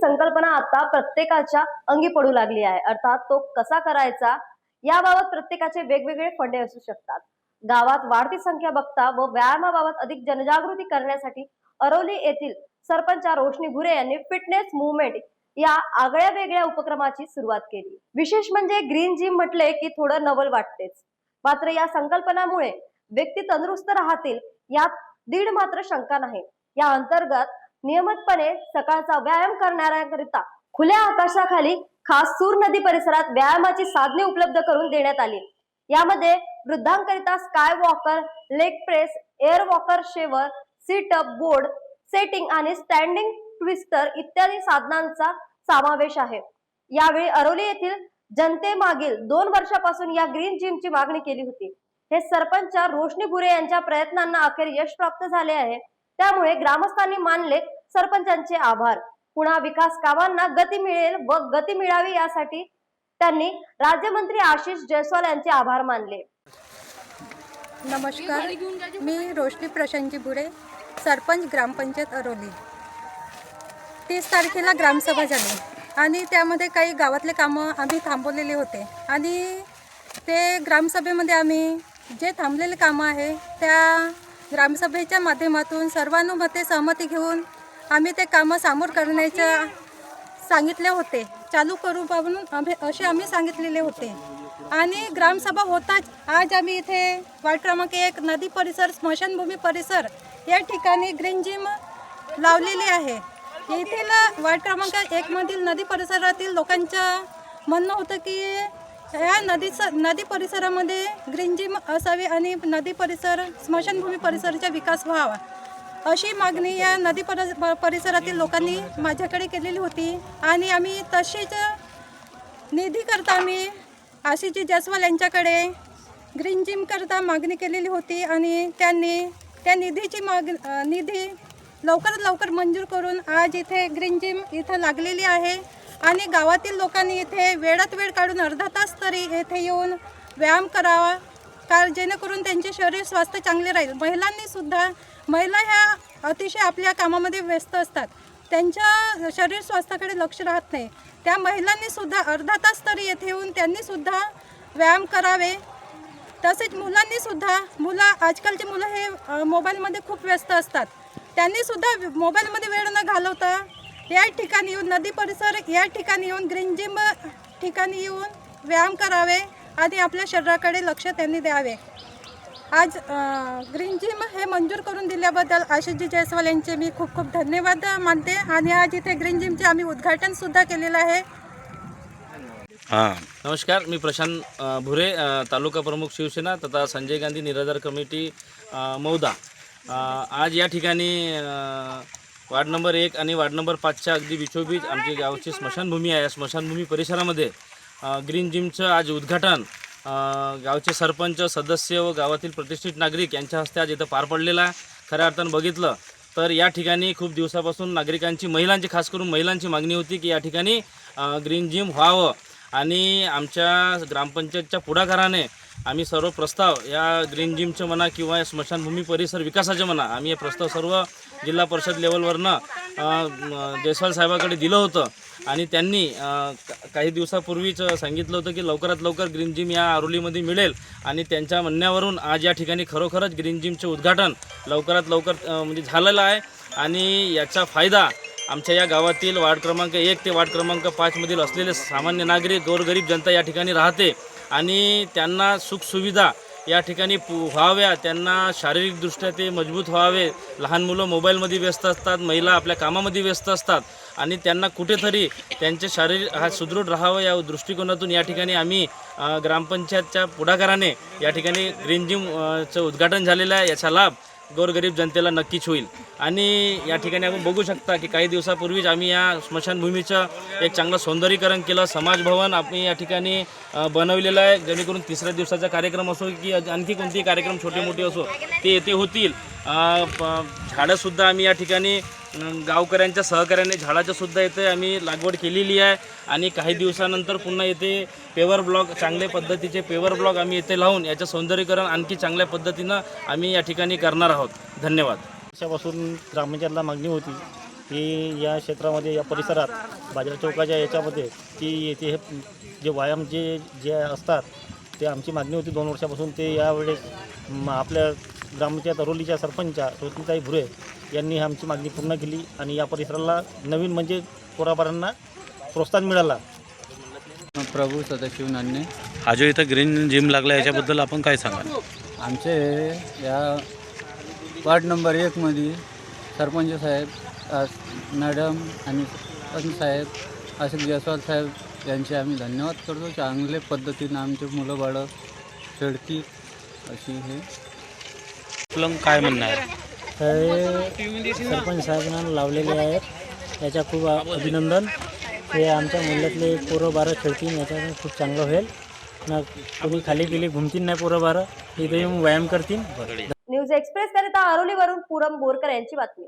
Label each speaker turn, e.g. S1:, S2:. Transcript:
S1: संकल्पना आता प्रत्येकाच्या अंगी पडू लागली आहे. अर्थात तो कसा करायचा याबाबत प्रत्येकाचे वेगवेगळे फंडे असू शकतात. गावात वाढती संख्या बघता व व्यायामाबाबत अधिक जनजागृती करण्यासाठी अरोली येथील सरपंच रोशनी भुरे यांनी फिटनेस मुवमेंट या आगळ्या वेगळ्या उपक्रमाची सुरुवात केली. विशेष म्हणजे ग्रीन जिम म्हटले की थोडं नवल वाटतेच. मात्र या संकल्पनामुळे व्यक्ती तंदुरुस्त राहतील यात दीड मात्र शंका नाही. या अंतर्गत नियमितपणे सकाळचा व्यायाम करणाऱ्यांकरिता खुल्या आकाशाखाली खास सूर नदी परिसरात व्यायामाची साधने उपलब्ध करून देण्यात आली. यामध्ये वृद्धांकरिता sky walker leg press air walker shaver sit up board setting आणि स्टँडिंग ट्विस्टर इत्यादी साधनांचा समावेश आहे. यावेळी अरोली येथील जनतेमागील दोन वर्षापासून या ग्रीन जिमची मागणी केली होती. हे सरपंच रोशनी बुरे यांच्या प्रयत्नांना अखेर यश प्राप्त झाले आहे. त्यामुळे ग्रामस्थांनी मानले सरपंचांचे आभार. पुन्हा विकास कामांना गती मिळेल व गती मिळावी यासाठी त्यांनी राज्यमंत्री आशिष जयस्वाल यांचे आभार मानले.
S2: नमस्कार मी रोशनी प्रशांतजी बुरे सरपंच ग्रामपंचायत अरोली. तीस तारखेला ग्रामसभा झाली आणि त्यामध्ये काही गावातले कामं आम्ही थांबवलेले होते आणि ते ग्रामसभेमध्ये आम्ही जे थांबलेले कामं आहे त्या ग्रामसभेच्या माध्यमातून सर्वानुमते सहमती घेऊन आम्ही ते कामं सामोर करण्याच्या सांगितले होते. चालू करू म्हणून आम्ही असे आम्ही सांगितलेले होते. आणि ग्रामसभा होताच आज आम्ही इथे वार्ड क्रमांक एक नदी परिसर स्मशानभूमी परिसर या ठिकाणी ग्रीन जिम लावलेली आहे. येथील वार्ड क्रमांक एकमधील नदी परिसरातील लोकांचं म्हणणं होतं की या नदीचं नदी परिसरामध्ये ग्रीन जिम असावी आणि नदी परिसर स्मशानभूमी परिसराचा विकास व्हावा. अशी मागणी या नदी पर परिसरातील लोकांनी माझ्याकडे केलेली होती. आणि आम्ही तशीच निधी करता आम्ही. आशिषजी जयस्वाल यांच्याकडे ग्रीन जिम करता मागणी केलेली होती. आणि त्यांनी त्या निधीची माग निधी लवकरात लवकर मंजूर करून आज इथे ग्रीन जिम इथं लागलेली आहे. आणि गावातील लोकांनी इथे वेळात वेळ काढून अर्धा तास तरी येथे येऊन व्यायाम करावा. कारण जेणेकरून त्यांचे शरीर स्वास्थ्य चांगले राहील. महिलांनी सुद्धा महिला ह्या अतिशय आपल्या कामामध्ये व्यस्त असतात. त्यांच्या शरीर स्वास्थ्याकडे लक्ष राहत नाही. त्या महिलांनी सुद्धा अर्धा तास तरी येथे येऊन त्यांनी सुद्धा व्यायाम करावे. तसेच मुलांनी सुद्धा मुलं आजकालची मुलं हे मोबाईलमध्ये खूप व्यस्त असतात. त्यांनी सुद्धा मोबाईलमध्ये वेळ न घालवता या ठिकाणी येऊन नदी परिसर या ठिकाणी येऊन ग्रीन जिम ठिकाणी येऊन व्यायाम करावे. आणि आपल्या शरीराकडे लक्ष त्यांनी द्यावे. आज ग्रीन जिम हे मंजूर करून दिल्याबद्दल आशिषजी जयस्वाल यांचे मी खूप खूप धन्यवाद मानते आणि आज इथे ग्रीन जिमचे आम्ही उद्घाटन सुद्धा केलेलं आहे.
S3: हां.
S4: नमस्कार मी प्रशांत भुरे तालुका प्रमुख शिवसेना तथा संजय गांधी निराधार कमिटी मौदा. आज या ठिकाणी वार्ड नंबर एक आणि वार्ड नंबर पाचच्या अगदी बिचोबीच आमची गावची स्मशानभूमी आहे. या स्मशानभूमी परिसरामध्ये ग्रीन जिमचं आज उद्घाटन. गावचे सरपंच सदस्य व गावातील प्रतिष्ठित नागरिक यांच्या हस्ते आज इथं पार पडलेलं आहे. खऱ्या अर्थानं बघितलं तर या ठिकाणी खूप दिवसापासून नागरिकांची महिलांची खास करून महिलांची मागणी होती की या ठिकाणी ग्रीन जिम व्हावं. आणि आमच्या ग्रामपंचायतच्या पुढाकाराने आम्ही सर्व प्रस्ताव या ग्रीन जिमचे म्हणा किंवा या स्मशानभूमी परिसर विकासाचे म्हणा आम्ही हे प्रस्ताव सर्व जिल्हा परिषद लेवलवरनं जयस्वाल साहेबाकडे दिलं होतं. आणि त्यांनी का- काही दिवसापूर्वीच सांगितलं होतं की लवकरात लवकर ग्रीन जिम या आरोलीमध्ये मिळेल. आणि त्यांच्या म्हणण्यावरून आज या ठिकाणी खरोखरच ग्रीन जिमचे उद्घाटन लवकरात लवकर म्हणजे झालेलं आहे. आणि याचा फायदा आमच्या या गावातील वार्ड क्रमांक एक ते वार्ड क्रमांक पाचमधील असलेले सामान्य नागरिक गोरगरीब जनता या ठिकाणी राहते. आणि त्यांना सुखसुविधा या ठिकाणी पु व्हाव्या त्यांना शारीरिकदृष्ट्या ते मजबूत व्हावे. लहान मुलं मोबाईलमध्ये व्यस्त असतात महिला आपल्या कामामध्ये व्यस्त असतात आणि त्यांना कुठेतरी त्यांचे शारीरिक हा सुदृढ राहावं या दृष्टिकोनातून या ठिकाणी आम्ही ग्रामपंचायतच्या पुढाकाराने या ठिकाणी ग्रीन जिमचं चं उद्घाटन झालेलं आहे. याचा लाभ गोरगरीब जनतेला नक्कीच होईल. आणि या ठिकाणी आपण बघू शकता की काही दिवसापूर्वीच आम्ही या स्मशानभूमीचं एक चांगलं सौंदर्यीकरण केलं. समाजभवन आम्ही या ठिकाणी बनवलेलं आहे. जेणेकरून तिसऱ्या दिवसाचा कार्यक्रम असो की आणखी कोणतेही कार्यक्रम छोटे मोठे असो ते येथे होतील. झाडंसुद्धा आम्ही या ठिकाणी गावकऱ्यांच्या सहकार्याने झाडाच्या सुद्धा इथे आम्ही लागवड केलेली आहे आणि काही दिवसानंतर पुन्हा येथे पेवर ब्लॉक चांगल्या पद्धतीचे पेवर ब्लॉक आम्ही इथे लावून याचं सौंदर्यीकरण आणखी चांगल्या पद्धतीनं आम्ही या ठिकाणी करणार आहोत. धन्यवाद.
S5: वर्षापासून ग्रामपंचायतला मागणी होती की या क्षेत्रामध्ये या परिसरात बाजार चौकाच्या याच्यामध्ये की येथे हे जे व्यायाम जे जे असतात ते आमची मागणी होती दोन वर्षापासून. ते यावेळेस आपल्या ग्रामच्या तरोलीच्या सरपंचा रोशनीताई भुरे यांनी आमची मागणी पूर्ण केली आणि या परिसराला नवीन म्हणजे पोराबारांना प्रोत्साहन मिळाला.
S6: प्रभू सदाशिव नान्ने
S3: हा जो इथं ग्रीन जिम लागला याच्याबद्दल आपण काय सांगाल?
S6: आमचे या वार्ड नंबर एकमध्ये सरपंच साहेब मॅडम आणि सरपंच साहेब असे जयस्वाल साहेब यांचे आम्ही धन्यवाद करतो. चांगल्या पद्धतीनं आमचे मुलं बाळं खेळतील अशी हे
S3: आपलं काय म्हणणं आहे?
S5: हे सरपंच साहेबांना लावलेले आहेत. याच्या खूप अभिनंदन. ते आमच्या मुल्यातले पोरं बारं खेळतील याच्यातून खूप चांगलं होईल. ना कोणी खाली गेली घुमतील नाही पोरं बारं. इथे येऊन व्यायाम करतील.
S1: न्यूज एक्सप्रेस करिता अरोलीवरून पूरम बोरकर यांची बातमी.